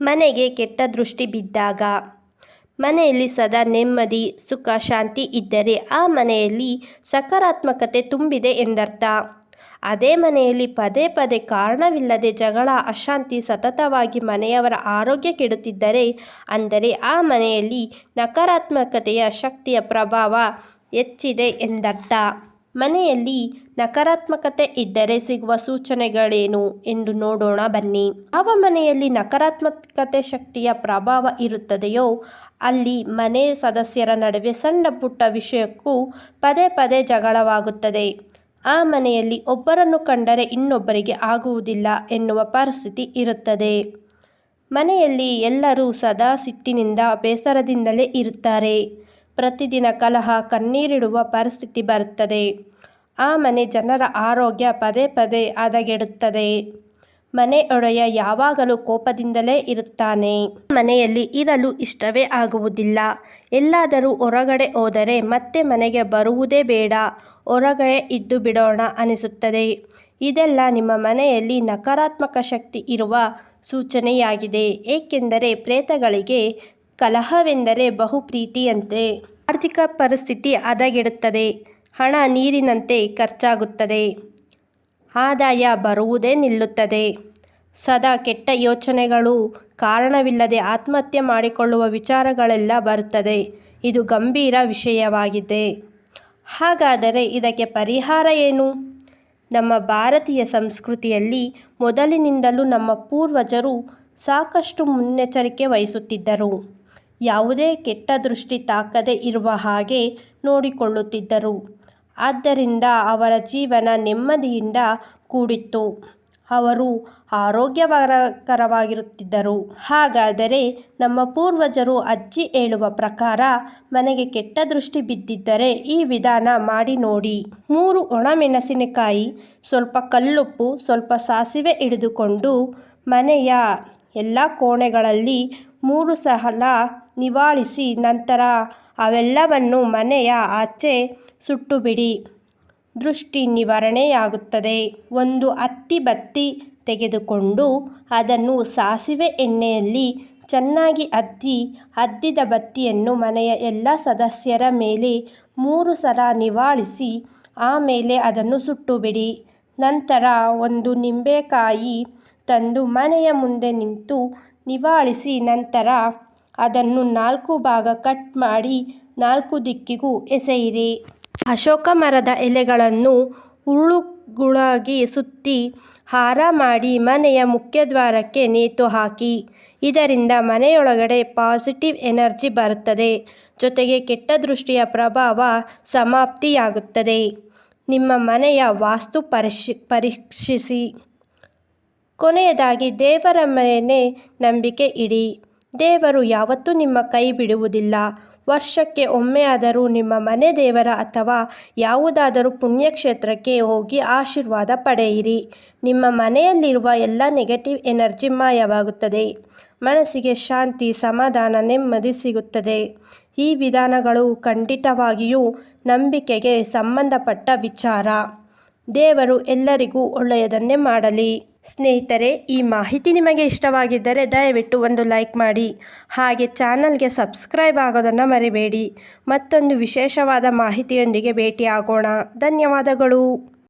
ಮನೆಗೆ ಕೆಟ್ಟ ದೃಷ್ಟಿ ಬಿದ್ದಾಗ. ಮನೆಯಲ್ಲಿ ಸದಾ ನೆಮ್ಮದಿ, ಸುಖ, ಶಾಂತಿ ಇದ್ದರೆ ಆ ಮನೆಯಲ್ಲಿ ಸಕಾರಾತ್ಮಕತೆ ತುಂಬಿದೆ ಎಂದರ್ಥ. ಅದೇ ಮನೆಯಲ್ಲಿ ಪದೇ ಪದೇ ಕಾರಣವಿಲ್ಲದೆ ಜಗಳ, ಅಶಾಂತಿ ಸತತವಾಗಿ ಮನೆಯವರ ಆರೋಗ್ಯ ಕೆಡುತ್ತಿದ್ದರೆ, ಅಂದರೆ ಆ ಮನೆಯಲ್ಲಿ ನಕಾರಾತ್ಮಕತೆಯ ಶಕ್ತಿಯ ಪ್ರಭಾವ ಹೆಚ್ಚಿದೆ ಎಂದರ್ಥ. ಮನೆಯಲ್ಲಿ ನಕಾರಾತ್ಮಕತೆ ಇದ್ದರೆ ಸಿಗುವ ಸೂಚನೆಗಳೇನು ಎಂದು ನೋಡೋಣ ಬನ್ನಿ. ಯಾವ ಮನೆಯಲ್ಲಿ ನಕಾರಾತ್ಮಕತೆ ಶಕ್ತಿಯ ಪ್ರಭಾವ ಇರುತ್ತದೆಯೋ, ಅಲ್ಲಿ ಮನೆ ಸದಸ್ಯರ ನಡುವೆ ಸಣ್ಣ ಪುಟ್ಟ ವಿಷಯಕ್ಕೂ ಪದೇ ಪದೇ ಜಗಳವಾಗುತ್ತದೆ. ಆ ಮನೆಯಲ್ಲಿ ಒಬ್ಬರನ್ನು ಕಂಡರೆ ಇನ್ನೊಬ್ಬರಿಗೆ ಆಗುವುದಿಲ್ಲ ಎನ್ನುವ ಪರಿಸ್ಥಿತಿ ಇರುತ್ತದೆ. ಮನೆಯಲ್ಲಿ ಎಲ್ಲರೂ ಸದಾ ಸಿಟ್ಟಿನಿಂದ ಬೇಸರದಿಂದಲೇ ಇರುತ್ತಾರೆ. ಪ್ರತಿದಿನ ಕಲಹ, ಕಣ್ಣೀರಿಡುವ ಪರಿಸ್ಥಿತಿ ಬರುತ್ತದೆ. ಆ ಮನೆ ಜನರ ಆರೋಗ್ಯ ಪದೇ ಪದೇ ಹದಗೆಡುತ್ತದೆ. ಮನೆ ಒಡೆಯ ಯಾವಾಗಲೂ ಕೋಪದಿಂದಲೇ ಇರುತ್ತಾನೆ. ಮನೆಯಲ್ಲಿ ಇರಲು ಇಷ್ಟವೇ ಆಗುವುದಿಲ್ಲ. ಎಲ್ಲಾದರೂ ಹೊರಗಡೆ ಹೋದರೆ ಮತ್ತೆ ಮನೆಗೆ ಬರುವುದೇ ಬೇಡ. ಹೊರಗಡೆ ಇದ್ದು ಬಿಡೋಣ ಅನಿಸುತ್ತದೆ. ಇದೆಲ್ಲ ನಿಮ್ಮ ಮನೆಯಲ್ಲಿ ನಕಾರಾತ್ಮಕ ಶಕ್ತಿ ಇರುವ ಸೂಚನೆಯಾಗಿದೆ. ಏಕೆಂದರೆ ಪ್ರೇತಗಳಿಗೆ ಕಲಹವೆಂದರೆ ಬಹು ಪ್ರೀತಿಯಂತೆ. ಆರ್ಥಿಕ ಪರಿಸ್ಥಿತಿ ಹದಗೆಡುತ್ತದೆ. ಹಣ ನೀರಿನಂತೆ ಖರ್ಚಾಗುತ್ತದೆ. ಆದಾಯ ಬರುವುದೇ ನಿಲ್ಲುತ್ತದೆ. ಸದಾ ಕೆಟ್ಟ ಯೋಚನೆಗಳು ಕಾರಣವಿಲ್ಲದೆ ಆತ್ಮಹತ್ಯೆ ಮಾಡಿಕೊಳ್ಳುವ ವಿಚಾರಗಳೆಲ್ಲ ಬರುತ್ತದೆ. ಇದು ಗಂಭೀರ ವಿಷಯವಾಗಿದೆ. ಹಾಗಾದರೆ ಇದಕ್ಕೆ ಪರಿಹಾರ ಏನು? ನಮ್ಮ ಭಾರತೀಯ ಸಂಸ್ಕೃತಿಯಲ್ಲಿ ಮೊದಲಿನಿಂದಲೂ ನಮ್ಮ ಪೂರ್ವಜರು ಸಾಕಷ್ಟು ಮುನ್ನೆಚ್ಚರಿಕೆ ವಹಿಸುತ್ತಿದ್ದರು. ಯಾವುದೇ ಕೆಟ್ಟ ದೃಷ್ಟಿ ತಾಕದೇ ಇರುವ ಹಾಗೆ ನೋಡಿಕೊಳ್ಳುತ್ತಿದ್ದರು. ಆದ್ದರಿಂದ ಅವರ ಜೀವನ ನೆಮ್ಮದಿಯಿಂದ ಕೂಡಿತ್ತು. ಅವರು ಆರೋಗ್ಯಕರವಾಗಿರುತ್ತಿದ್ದರು. ಹಾಗಾದರೆ ನಮ್ಮ ಪೂರ್ವಜರು ಅಜ್ಜಿ ಹೇಳುವ ಪ್ರಕಾರ ಮನೆಗೆ ಕೆಟ್ಟ ದೃಷ್ಟಿ ಬಿದ್ದಿದ್ದರೆ ಈ ವಿಧಾನ ಮಾಡಿ ನೋಡಿ. ಮೂರು ಒಣಮೆಣಸಿನಕಾಯಿ, ಸ್ವಲ್ಪ ಕಲ್ಲುಪ್ಪು, ಸ್ವಲ್ಪ ಸಾಸಿವೆ ಹಿಡಿದುಕೊಂಡು ಮನೆಯ ಎಲ್ಲ ಕೋಣೆಗಳಲ್ಲಿ ಮೂರು ಸಲ ನಿವಾಳಿಸಿ ನಂತರ ಅವೆಲ್ಲವನ್ನು ಮನೆಯ ಆಚೆ ಸುಟ್ಟುಬಿಡಿ. ದೃಷ್ಟಿ ನಿವಾರಣೆಯಾಗುತ್ತದೆ. ಒಂದು ಅತ್ತಿ ಬತ್ತಿ ತೆಗೆದುಕೊಂಡು ಅದನ್ನು ಸಾಸಿವೆ ಎಣ್ಣೆಯಲ್ಲಿ ಚೆನ್ನಾಗಿ ಅದ್ದಿ, ಅದ್ದಿದ ಬತ್ತಿಯನ್ನು ಮನೆಯ ಎಲ್ಲ ಸದಸ್ಯರ ಮೇಲೆ ಮೂರು ಸಲ ನಿವಾಳಿಸಿ ಆಮೇಲೆ ಅದನ್ನು ಸುಟ್ಟುಬಿಡಿ. ನಂತರ ಒಂದು ನಿಂಬೆಕಾಯಿ ತಂದು ಮನೆಯ ಮುಂದೆ ನಿಂತು ನಿವಾಳಿಸಿ ನಂತರ ಅದನ್ನು ನಾಲ್ಕು ಭಾಗ ಕಟ್ ಮಾಡಿ ನಾಲ್ಕು ದಿಕ್ಕಿಗೂ ಎಸೆಯಿರಿ. ಅಶೋಕ ಮರದ ಎಲೆಗಳನ್ನು ಉರುಳುಗುಳಾಗಿ ಸುತ್ತಿ ಹಾರ ಮಾಡಿ ಮನೆಯ ಮುಖ್ಯದ್ವಾರಕ್ಕೆ ನೇತು ಹಾಕಿ. ಇದರಿಂದ ಮನೆಯೊಳಗಡೆ ಪಾಸಿಟಿವ್ ಎನರ್ಜಿ ಬರುತ್ತದೆ. ಜೊತೆಗೆ ಕೆಟ್ಟ ದೃಷ್ಟಿಯ ಪ್ರಭಾವ ಸಮಾಪ್ತಿಯಾಗುತ್ತದೆ. ನಿಮ್ಮ ಮನೆಯ ವಾಸ್ತು ಪರಿಶಿ, ಪರೀಕ್ಷಿಸಿ. ಕೊನೆಯದಾಗಿ ದೇವರ ಮೇಲೆ ನಂಬಿಕೆ ಇಡಿ. ದೇವರು ಯಾವತ್ತೂ ನಿಮ್ಮ ಕೈ ಬಿಡುವುದಿಲ್ಲ. ವರ್ಷಕ್ಕೆ ಒಮ್ಮೆಯಾದರೂ ನಿಮ್ಮ ಮನೆ ದೇವರ ಅಥವಾ ಯಾವುದಾದರೂ ಪುಣ್ಯಕ್ಷೇತ್ರಕ್ಕೆ ಹೋಗಿ ಆಶೀರ್ವಾದ ಪಡೆಯಿರಿ. ನಿಮ್ಮ ಮನೆಯಲ್ಲಿರುವ ಎಲ್ಲ ನೆಗೆಟಿವ್ ಎನರ್ಜಿ ಮಾಯವಾಗುತ್ತದೆ. ಮನಸ್ಸಿಗೆ ಶಾಂತಿ, ಸಮಾಧಾನ ನೆಮ್ಮದಿ ಸಿಗುತ್ತದೆ. ಈ ವಿಧಾನಗಳು ಖಂಡಿತವಾಗಿಯೂ ನಂಬಿಕೆಗೆ ಸಂಬಂಧಪಟ್ಟ ವಿಚಾರ. ದೇವರು ಎಲ್ಲರಿಗೂ ಒಳ್ಳೆಯದನ್ನೇ ಮಾಡಲಿ. ಸ್ನೇಹಿತರೆ, ಈ ಮಾಹಿತಿ ನಿಮಗೆ ಇಷ್ಟವಾಗಿದ್ದರೆ ದಯವಿಟ್ಟು ಒಂದು ಲೈಕ್ ಮಾಡಿ. ಹಾಗೆ ಚಾನಲ್ಗೆ ಸಬ್ಸ್ಕ್ರೈಬ್ ಆಗೋದನ್ನು ಮರಿಬೇಡಿ. ಮತ್ತೊಂದು ವಿಶೇಷವಾದ ಮಾಹಿತಿಯೊಂದಿಗೆ ಭೇಟಿಯಾಗೋಣ. ಧನ್ಯವಾದಗಳು.